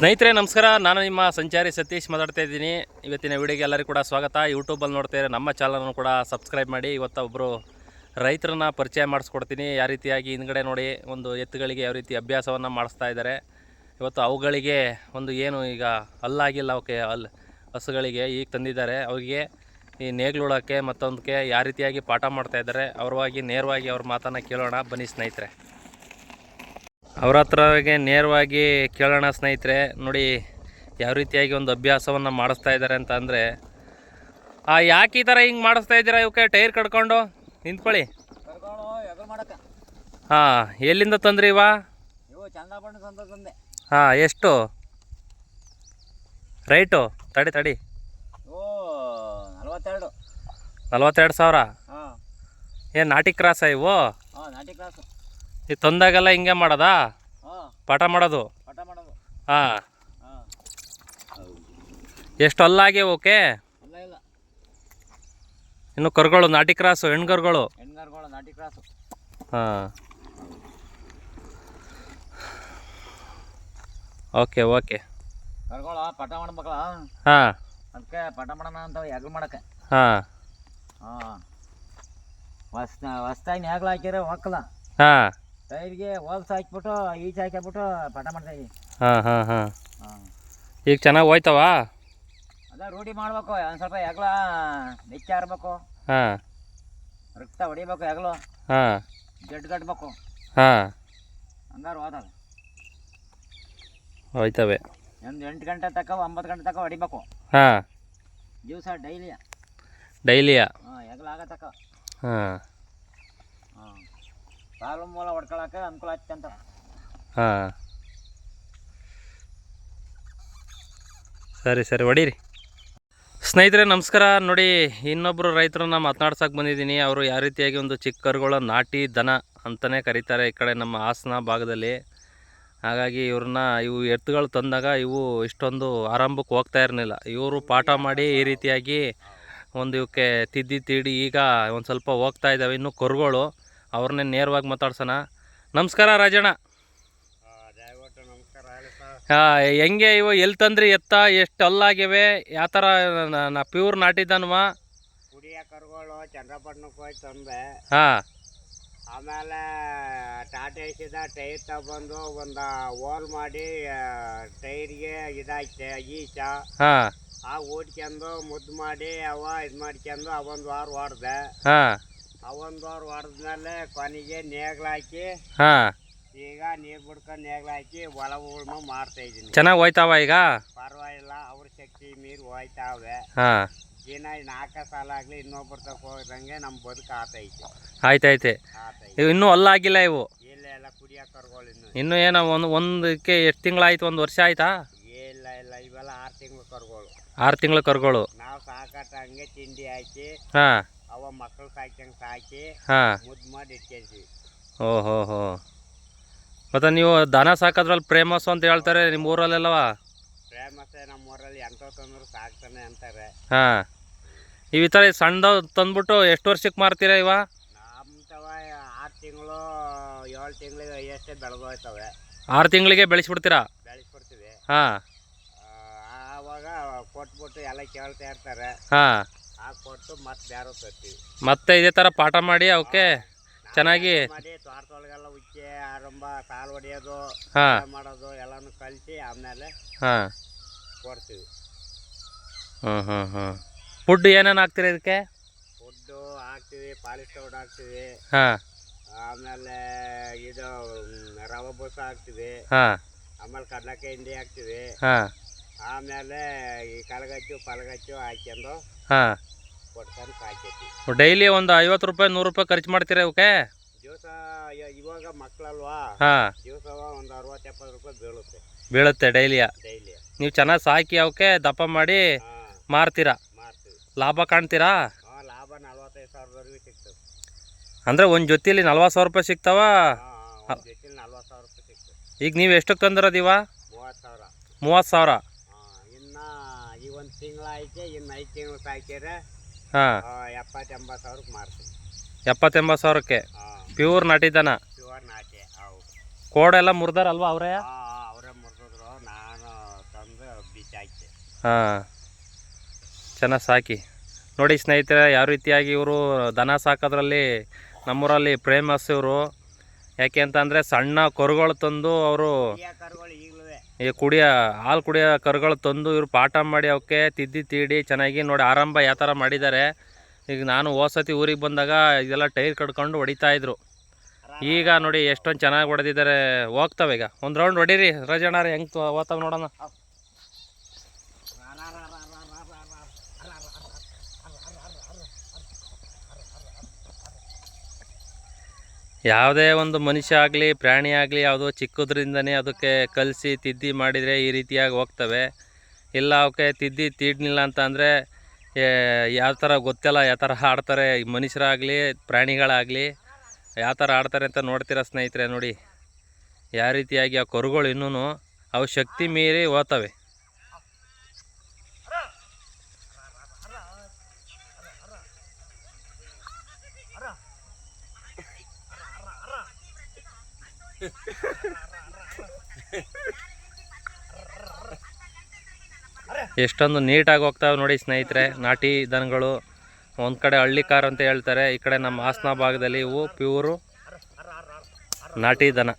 ಸ್ನೇಹಿತರೆ, ನಮಸ್ಕಾರ. ನಾನು ನಿಮ್ಮ ಸಂಚಾರಿ ಸತೀಶ್ ಮಾತಾಡ್ತಾ ಇದ್ದೀನಿ. ಇವತ್ತಿನ ವಿಡಿಯೋಗೆ ಎಲ್ಲರಿಗೂ ಕೂಡ ಸ್ವಾಗತ. ಯೂಟ್ಯೂಬಲ್ಲಿ ನೋಡ್ತಾ ಇದ್ದಾರೆ ನಮ್ಮ ಚಾನಲನ್ನು ಕೂಡ ಸಬ್ಸ್ಕ್ರೈಬ್ ಮಾಡಿ. ಇವತ್ತು ಒಬ್ಬರು ರೈತರನ್ನ ಪರಿಚಯ ಮಾಡಿಸ್ಕೊಡ್ತೀನಿ. ಯಾವ ರೀತಿಯಾಗಿ ಹಿಂದ್ಗಡೆ ನೋಡಿ, ಒಂದು ಎತ್ತುಗಳಿಗೆ ಯಾವ ರೀತಿ ಅಭ್ಯಾಸವನ್ನು ಮಾಡಿಸ್ತಾ ಇದ್ದಾರೆ. ಇವತ್ತು ಅವುಗಳಿಗೆ ಒಂದು ಏನು ಈಗ ಅಲ್ಲಾಗಿಲ್ಲ ಅವಕ್ಕೆ ಹಲ್, ಹಸುಗಳಿಗೆ ಈಗ ತಂದಿದ್ದಾರೆ. ಅವರಿಗೆ ಈ ನೇಗ್ಲುಳಕ್ಕೆ ಮತ್ತೊಂದಕ್ಕೆ ಯಾವ ರೀತಿಯಾಗಿ ಪಾಠ ಮಾಡ್ತಾ ಇದ್ದಾರೆ. ಅವ್ರವಾಗಿ ನೇರವಾಗಿ ಅವ್ರ ಮಾತನ್ನು ಕೇಳೋಣ. ಬನ್ನಿ ಸ್ನೇಹಿತರೆ. ಅವ್ರ ಹತ್ರಗೆ ನೇರವಾಗಿ ಕೇಳೋಣ ಸ್ನೇಹಿತರೆ ನೋಡಿ ಯಾವ ರೀತಿಯಾಗಿ ಒಂದು ಅಭ್ಯಾಸವನ್ನು ಮಾಡಿಸ್ತಾ ಇದ್ದಾರೆ ಅಂತ ಅಂದರೆ ಆ ಯಾಕೆ ಈ ಥರ ಹಿಂಗೆ ಮಾಡಿಸ್ತಾ ಇದ್ದೀರಾ? ಇವಕ್ಕೆ ಟೈರ್ ಕಡ್ಕೊಂಡು ನಿಂತ್ಕೊಳ್ಳಿ. ಹಾಂ ಎಲ್ಲಿಂದ ತಂದ್ರಿ ಇವ? ಹಾಂ ಎಷ್ಟು? ರೈಟು? ತಡಿ ತಡಿ. ನಲವತ್ತೆರಡು ಸಾವಿರ? ಹಾಂ. ಏನು ನಾಟಿ ಕ್ರಾಸ ಇವು? ನಾಟಿ ಕ್ಲಾಸು ಈ ತಂದಾಗೆಲ್ಲ ಹಿಂಗೆ ಮಾಡೋದಾ? ಪಾಠ ಮಾಡೋದು? ಪಟ ಮಾಡೋದು. ಹಾಂ. ಎಷ್ಟು ಅಲ್ಲಾಗೆ ಓಕೆ? ಇನ್ನು ಕರ್ಗಳು ನಾಟಿ ಕ್ರಾಸು ಹೆಣ್ಗರ್ಗಳು? ಹೆಣ್ಗಾರ್ಗಳು ನಾಟಿ ಕ್ರಾಸು. ಹಾಂ. Okay okay. ಕರ್ಗಳು ಪಾಠ ಮಾಡ್ಬೇಕಲ್ಲ ಹಾಂ. ಅದಕ್ಕೆ ಪಾಠ ಮಾಡೋಣ ಅಂತ ಹೆಗ್ಲು ಮಾಡಕ್ಕೆ. ಹಾಂ. ಹಾಂ. ಹೊಸ ಹೊಸ್ದಾಗಿ ನ್ಯಾಗ್ಲು ಹಾಕಿದ್ರೆ ಹೋಗಲ್ಲ ಹಾಂ. ಟೈರ್ಗೆ ಹೋಲ್ಸ್ ಹಾಕ್ಬಿಟ್ಟು ಈಚೆ ಹಾಕ್ಬಿಟ್ಟು ಪಟ ಮಾಡ್ತಾ ಇದೀವಿ ಹಾಂ ಹಾಂ ಹಾಂ. ಹಾಂ. ಈಗ ಚೆನ್ನಾಗಿ ಹೋಯ್ತವ? ಅದ ರೂಢಿ ಮಾಡ್ಬೇಕು ಒಂದು ಸ್ವಲ್ಪ ಹೆಗ್ಲ ನೆಚ್ಚ ಆರ್ಬೇಕು ಹಾಂ. ರಕ್ತ ಹೊಡಿಬೇಕು ಹೆಗ್ಲು. ಹಾಂ. ಜಡ್ ಕಟ್ಬೇಕು ಹಾಂ. ಹಂಗಾರು ಹೋದ ಹೋಯ್ತವೆ. ಒಂದು ಎಂಟು ಗಂಟೆ ತಕ ಒಂಬತ್ತು ಗಂಟೆ ತಕ ಹೊಡಿಬೇಕು. ಹಾಂ. ದಿವಸ ಡೈಲಿಯ. ಡೈಲಿಯ? ಹಾಂ ಹೆಗ್ಲ ಆಗೋ ಹಾಂ ಹಾಂ. ಮೂಲ ಹೊಡ್ಕೊಳಕ ಅನುಕೂಲ ಅಂತ. ಹಾಂ. ಸರಿ ಸರಿ, ಹೊಡೀರಿ. ಸ್ನೇಹಿತರೆ, ನಮಸ್ಕಾರ. ನೋಡಿ ಇನ್ನೊಬ್ಬರು ರೈತರನ್ನ ಮಾತನಾಡ್ಸಕ್ಕೆ ಬಂದಿದ್ದೀನಿ. ಅವರು ಯಾವ ರೀತಿಯಾಗಿ ಒಂದು ಚಿಕ್ಕ ಕರುಗಳ ನಾಟಿ ದನ ಅಂತಲೇ ಕರೀತಾರೆ ಈ ಕಡೆ ನಮ್ಮ ಹಾಸನ ಭಾಗದಲ್ಲಿ. ಹಾಗಾಗಿ ಇವ್ರನ್ನ, ಇವು ಎತ್ತುಗಳು ತಂದಾಗ ಇವು ಇಷ್ಟೊಂದು ಆರಂಭಕ್ಕೆ ಹೋಗ್ತಾ ಇರಲಿಲ್ಲ. ಇವರು ಪಾಠ ಮಾಡಿ ಈ ರೀತಿಯಾಗಿ ಒಂದು ಇವಕ್ಕೆ ತಿದ್ದಿ, ತೀಡಿ ಈಗ ಒಂದು ಸ್ವಲ್ಪ ಹೋಗ್ತಾ ಇದ್ದಾವೆ ಇನ್ನು ಕರುಗಳು ಅವ್ರನ್ನೇ ನೇರವಾಗಿ ಮಾತಾಡ್ಸೋಣ. ನಮಸ್ಕಾರ ರಾಜಣ್ಣ. ಹಾಂ ಹೆಂಗೆ ಇವು ಎಲ್ಲಿ ತಂದ್ರಿ ಎತ್ತ ಎಷ್ಟು ಅಲ್ಲಾಗಿವೆ ಯಾವ ಥರ ನಾ ಪ್ಯೂರ್ ನಾಟಿದ್ದನವ ಕುಡಿಯ ಕರುಗಳು ಚಂದ್ರಪಟ್ಟಣಕ್ಕೆ ಹೋಗಿ ತಂದೆ ಹಾಂ. ಆಮೇಲೆ ಟಾಟಾ ಏಸಿದ ಟೈರ್ ತಗೊಂಡು ಒಂದು ಹೋಲ್ ಮಾಡಿ ಟೈರ್ಗೆ ಇದಾಯ್ತೆ ಈಚ. ಹಾಂ. ಆ ಓಡ್ಕೊಂಡು ಮುದ್ದು ಮಾಡಿ ಅವ ಇದು ಮಾಡ್ಕೊಂಡು ಅವೊಂದು ವಾರ ಹೊಡ್ದೆ. ಹಾಂ. ಅವೊಂದು ವಾರ ಹೊಡೆದ್ಮೇಲೆ ಕೊನೆಗೆ ನೇಗ್ಲು ಹಾಕಿ ಹಾಂ. ಈಗ ನೀರು ಬಿಡ್ಕೊಂಡು ನೇಗ್ಲು ಹಾಕಿ ಹೊಲ ಉಳ್ಮೆ ಮಾಡ್ತಾ ಚೆನ್ನಾಗಿ ಹೋಯ್ತಾವ ಈಗ? ಪರವಾಗಿಲ್ಲ ಅವ್ರ ಶಕ್ತಿ ಮೀರಿ ಹೋಯ್ತಾವೆ. ಹಾಂ. ದಿನ ನಾಲ್ಕು ಸಾಲ ಆಗಲಿ ಇನ್ನೊಬ್ಬರ ತಕ ಹೋಗ್ದಂಗೆ ನಮ್ಮ ಬದುಕು ಆತೈತೆ. ಆಯ್ತೈತೆ ಆತೈತೆ. ಇವು ಇನ್ನೂ ಅಲ್ಲಾಗಿಲ್ಲ ಇವು? ಇಲ್ಲ ಎಲ್ಲ ಕುಡಿಯೋ ಕರುಗಳು ಇನ್ನು. ಇನ್ನೂ ಏನೋ ಒಂದು ಒಂದಕ್ಕೆ ಎಷ್ಟು ತಿಂಗಳಾಯ್ತು ಒಂದು ವರ್ಷ ಆಯ್ತಾ? ಇಲ್ಲ ಇಲ್ಲ ಇವೆಲ್ಲ ಆರು ತಿಂಗಳು ಕರುಗಳು. ಆರು ತಿಂಗಳು ಕರುಗಳು. ನಾವು ಸಾಕಟ್ಟ ಹಂಗೆ ತಿಂಡಿ ಹಾಕಿ ಹಾಂ. ಅವ ಮಕ್ಕಳು ಸಾಕ್ಯಂಗೆ ಸಾಕಿ ಹಾಂ. ಮುದ್ದು ಮಾಡಿ ಇಟ್ಕೊಳ್ತೀವಿ ಓ ಹೋ. ಮತ್ತು ನೀವು ದನ ಸಾಕೋದ್ರಲ್ಲಿ ಪ್ರೇಮಸ್ ಅಂತ ಹೇಳ್ತಾರೆ ನಿಮ್ಮ ಊರಲ್ಲೆಲ್ಲವ ಫೇಮಸ್ಸೇ ನಮ್ಮ ಊರಲ್ಲಿ ಎಂತ ತಂದ್ರು ಸಾಕ್ತಾನೆ ಅಂತಾರೆ. ಹಾಂ. ನೀವು ಈ ಥರ ಸಣ್ಣದ ತಂದ್ಬಿಟ್ಟು ಎಷ್ಟು ವರ್ಷಕ್ಕೆ ಮಾರ್ತೀರಾ ಇವ? ನಮ್ಮ ತವ ಆರು ತಿಂಗಳು ಏಳು ತಿಂಗಳಿಗೆ ಎಷ್ಟೇ ಬೆಳೆದೋಯ್ತವೆ ಆರು ತಿಂಗಳಿಗೆ ಬೆಳೆಸ್ಬಿಡ್ತೀರಾ? ಬೆಳೆಸ್ಬಿಡ್ತೀವಿ. ಹಾಂ. ಆವಾಗ ಕೊಟ್ಬಿಟ್ಟು ಎಲ್ಲ ಕೇಳ್ತಾ ಇರ್ತಾರೆ. ಹಾಂ. ಆ ಕೊಟ್ಟು ಮತ್ತೆ ಬೇರೆ ತರ್ತೀವಿ. ಮತ್ತೆ ಇದೇ ತರ ಪಾಠ ಮಾಡಿ ಅವಕ್ಕೆ ಚೆನ್ನಾಗಿ ಮಾಡಿ ತೋಟದೊಳಗೆಲ್ಲ ಉಚ್ಚೆ ಆರಂಭ ಸಾಲು ಹೊಡೆಯೋದು ಹಾಂ. ಎಲ್ಲ ಮಾಡೋದು ಎಲ್ಲಾನು ಕಲಿಸಿ ಆಮೇಲೆ ಹಾಂ. ಕೊಡ್ತೀವಿ. ಹ್ಞೂ ಹ್ಞೂ ಹ್ಞೂ ಫುಡ್ ಏನೇನು ಹಾಕ್ತೀರಿ ಇದಕ್ಕೆ? ಫುಡ್ಡು ಹಾಕ್ತೀವಿ ಪಾಲಿಶ್ ಪೌಡ್ ಹಾಕ್ತೀವಿ. ಹಾಂ. ಆಮೇಲೆ ಇದು ಮ್, ರವೆ ಬೂಸ ಹಾಕ್ತೀವಿ. ಹಾಂ. ಆಮೇಲೆ ಕಡಲಕಾಯಿ ಹಿಂಡಿ ಹಾಕ್ತೀವಿ. ಹಾಂ. ಆಮೇಲೆ ಈ ಕಲಗಚ್ಚು ಪಲಗಚ್ಚು ಹಾಕ್ಯಂಡು ಹಾಂ. ಕೊಡ್ತಾನೆ ಸಾಕೈತಿ ಡೈಲಿ ಒಂದು ಐವತ್ತು ರೂಪಾಯಿ ನೂರು ರೂಪಾಯಿ ಖರ್ಚು ಮಾಡ್ತೀರಾ ಇವಕ್ಕೆ? ದಿವಸ ಇವಾಗ ಮಕ್ಕಳಲ್ವಾ ಹಾಂ. ದಿವಸ ಒಂದು ಅರವತ್ತು ಎಪ್ಪತ್ತು ರೂಪಾಯಿ ಬೀಳುತ್ತೆ. ಬೀಳುತ್ತೆ ಡೈಲಿಯ? ಡೈಲಿ ನೀವು ಚೆನ್ನಾಗಿ ಸಾಕಿ ಅವಕ್ಕೆ ದಪ್ಪ ಮಾಡಿ ಹಾಂ. ಮಾರ್ತೀರಾ? ಮಾಡ್ತೀವಿ ಲಾಭ ಕಾಣ್ತೀರಾ? ಹಾಂ ಲಾಭ ನಲ್ವತ್ತೈದು ಸಾವಿರದವರೆಗೂ ಸಿಗ್ತದೆ. ಅಂದರೆ ಒಂದು ಜೊತೆಲಿ ನಲ್ವತ್ತು ಸಾವಿರ ರೂಪಾಯಿ ಸಿಗ್ತಾವ? ಹಾಂ ಒಂದು ಜೊತೆಲಿ ನಲ್ವತ್ತು ಸಾವಿರ ರೂಪಾಯಿ ಸಿಗ್ತದೆ. ಈಗ ನೀವು ಎಷ್ಟಕ್ಕೆ ತಂದಿರೋದು ಇವ? ಮೂವತ್ತು ಸಾವಿರ. ಮೂವತ್ತು ಸಾವಿರ. ಈ ಒಂದು ತಿಂಗಳು ಐತೆ ಇನ್ನು ಐದು ತಿಂಗಳು ಸಾಕಿದ್ರೆ ಹಾಂ. ಎಪ್ಪತ್ತೆಂಬತ್ತು ಸಾವಿರಕ್ಕೆ ಮಾರ್ತೀವಿ ಎಪ್ಪತ್ತೆಂಬತ್ತು ಸಾವಿರಕ್ಕೆ? ಪ್ಯೂರ್ ನಾಟಿದನ ಪ್ಯೂರ್ ನಾಟಿ ಹೌದು. ಕೋಡೆಲ್ಲ ಮುರಿದಾರಲ್ವಾ ಅವರೇ? ಅವರೇ ಮುರಿದ್ರು ನಾನು ಬಿಸಾಕಿ ಹಾಂ. ಚೆನ್ನಾಗಿ ಸಾಕಿ. ನೋಡಿ ಸ್ನೇಹಿತರೆ ಯಾವ ರೀತಿಯಾಗಿ ಇವರು ದನ ಸಾಕೋದ್ರಲ್ಲಿ ನಮ್ಮೂರಲ್ಲಿ ಪ್ರೇಮಸ್ ಇವರು. ಯಾಕೆ ಅಂತಂದರೆ ಸಣ್ಣ ಕರುಗಳು ತಂದು ಅವರು ಕರುಗಳು ಈ ಕುಡಿಯೋ ಹಾಲು ಕುಡಿಯೋ ಕರುಗಳು ತಂದು ಇವರು ಪಾಠ ಮಾಡಿ ಅವಕ್ಕೆ ತಿದ್ದಿ ತೀಡಿ ಚೆನ್ನಾಗಿ ನೋಡಿ ಆರಂಭ ಯಾವ ಥರ ಮಾಡಿದ್ದಾರೆ ಈಗ ನಾನು ಹೋಸತಿ ಊರಿಗೆ ಬಂದಾಗ ಇದೆಲ್ಲ ಟೈರ್ ಕಟ್ಕೊಂಡು ಹೊಡಿತಾ ಇದ್ರು ಈಗ ನೋಡಿ ಎಷ್ಟೊಂದು ಚೆನ್ನಾಗಿ ಹೊಡೆದಿದ್ದಾರೆ ಹೋಗ್ತಾವೆ ಈಗ ಒಂದು ರೌಂಡ್ ಹೊಡೀರಿ ರಜಣ್ಣಾರ ಹೆಂಗೆ ಹೋಗ್ತಾವೆ ನೋಡೋಣ ಯಾವುದೇ ಒಂದು ಮನುಷ್ಯ ಆಗಲಿ, ಪ್ರಾಣಿ ಆಗಲಿ ಯಾವುದೋ ಚಿಕ್ಕದ್ರಿಂದನೇ ಅದಕ್ಕೆ ಕಲಿಸಿ, ತಿದ್ದಿ ಮಾಡಿದರೆ ಈ ರೀತಿಯಾಗಿ ಹೋಗ್ತವೆ. ಇಲ್ಲ ಅವಕ್ಕೆ ತಿದ್ದಿ ತೀಡ್ನಿಲ್ಲ ಅಂತ ಅಂದರೆ ಯಾವ ಥರ ಗೊತ್ತಿಲ್ಲ, ಯಾವ ಥರ ಆಡ್ತಾರೆ. ಈ ಮನುಷ್ಯರಾಗಲಿ, ಪ್ರಾಣಿಗಳಾಗಲಿ ಯಾವ ಥರ ಆಡ್ತಾರೆ ಅಂತ ನೋಡ್ತೀರ ಸ್ನೇಹಿತರೆ ನೋಡಿ. ಯಾವ ರೀತಿಯಾಗಿ ಆ ಕರುಗಳು ಇನ್ನೂ ಅವು ಶಕ್ತಿ ಮೀರಿ ಹೋಗ್ತವೆ ಎಷ್ಟೊಂದು ನೀಟಾಗಿ ಹೋಗ್ತಾವೆ ನೋಡಿ ಸ್ನೇಹಿತರೆ, ನಾಟಿ ದನಗಳು. ಒಂದು ಕಡೆ ಹಳ್ಳಿ ಕಾರ್ ಅಂತ ಹೇಳ್ತಾರೆ, ಈ ಕಡೆ ನಮ್ಮ ಹಾಸನ ಭಾಗದಲ್ಲಿ ಇವು ಪ್ಯೂರು ನಾಟಿ ದನ.